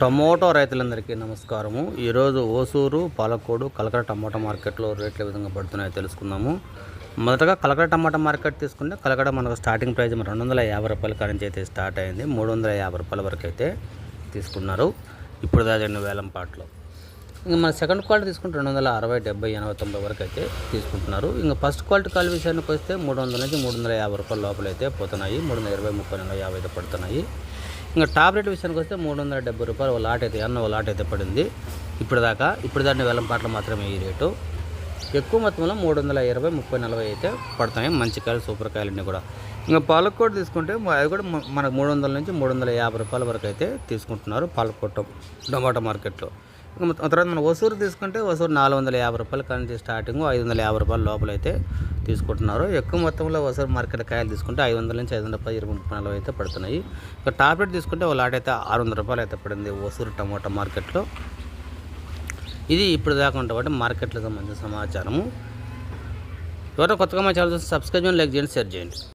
Tomato రైతులందరికీ నమస్కారము. ఈరోజు ఓసూరు పాలకోడు కలకడ టమోటా మార్కెట్లో రేట్లు ఏ విధంగా పడుతున్నాయో తెలుసుకుందాము. మొదటగా కలకడ టమాటా మార్కెట్ తీసుకుంటే కలకడ మనకు స్టార్టింగ్ ప్రైస్ రెండు వందల యాభై రూపాయల కానించి అయితే స్టార్ట్ అయింది. మూడు వందల యాభై రూపాయల వరకు అయితే తీసుకున్నారు. ఇప్పుడు దాదాపు వేలం పాటలో. ఇంకా మన సెకండ్ క్వాలిటీ తీసుకుంటే రెండు వందల అరవై డెబ్బై ఎనభై తొంభై వరకు అయితే తీసుకుంటున్నారు. ఇంకా ఫస్ట్ క్వాలిటీ కాల్ విషయానికి వస్తే మూడు వందల నుంచి మూడు వందల యాభై రూపాయల లోపల అయితే పోతున్నాయి. మూడు వందల ఇరవై ముప్పై నెల యాభై అయితే పడుతున్నాయి. ఇంకా టాబ్లెట్ విషయానికి వస్తే మూడు వందల డెబ్బై రూపాయలు ఒక లాట్ అయితే అన్న ఒక లాట్ అయితే పడింది. ఇప్పుడు దాకా ఇప్పుడు దాన్ని వెల్లం పాటలు మాత్రమే ఈ రేటు. ఎక్కువ మొత్తంలో మూడు వందల ఇరవై ముప్పై నలభై అయితే పడతాయి. మంచి కాయలు సూపర్ కాయలన్నీ కూడా. ఇంకా పాలకోట్ తీసుకుంటే అది కూడా మనకు మూడు వందల నుంచి మూడు వందల యాభై రూపాయల వరకు అయితే తీసుకుంటున్నారు పాలకోట టమాటా మార్కెట్లో. తర్వాత మనం వసూరు తీసుకుంటే వసూరు నాలుగు వందల యాభై రూపాయల కానీ స్టార్టింగ్ ఐదు వందల యాభై రూపాయల లోపల అయితే తీసుకుంటున్నారు. ఎక్కువ మొత్తంలో వసూరు మార్కెట్ కాయలు తీసుకుంటే ఐదు వందల నుంచి ఐదు వందల పది ఇరవై ముప్పై నలభై అయితే పడుతున్నాయి. ఇక టాబ్లెట్ తీసుకుంటే ఒక లాట్ అయితే ఆరు వందల రూపాయలు అయితే పడింది వసూరు టమాటా మార్కెట్లో. ఇది ఇప్పుడు దాకా ఉండబట్టి మార్కెట్లకు సంబంధించిన సమాచారము. ఎవరైనా కొత్తగా మా ఛానల్ చూస్తే సబ్స్క్రైబ్ చేయండి లైక్ చేయండి షేర్ చేయండి.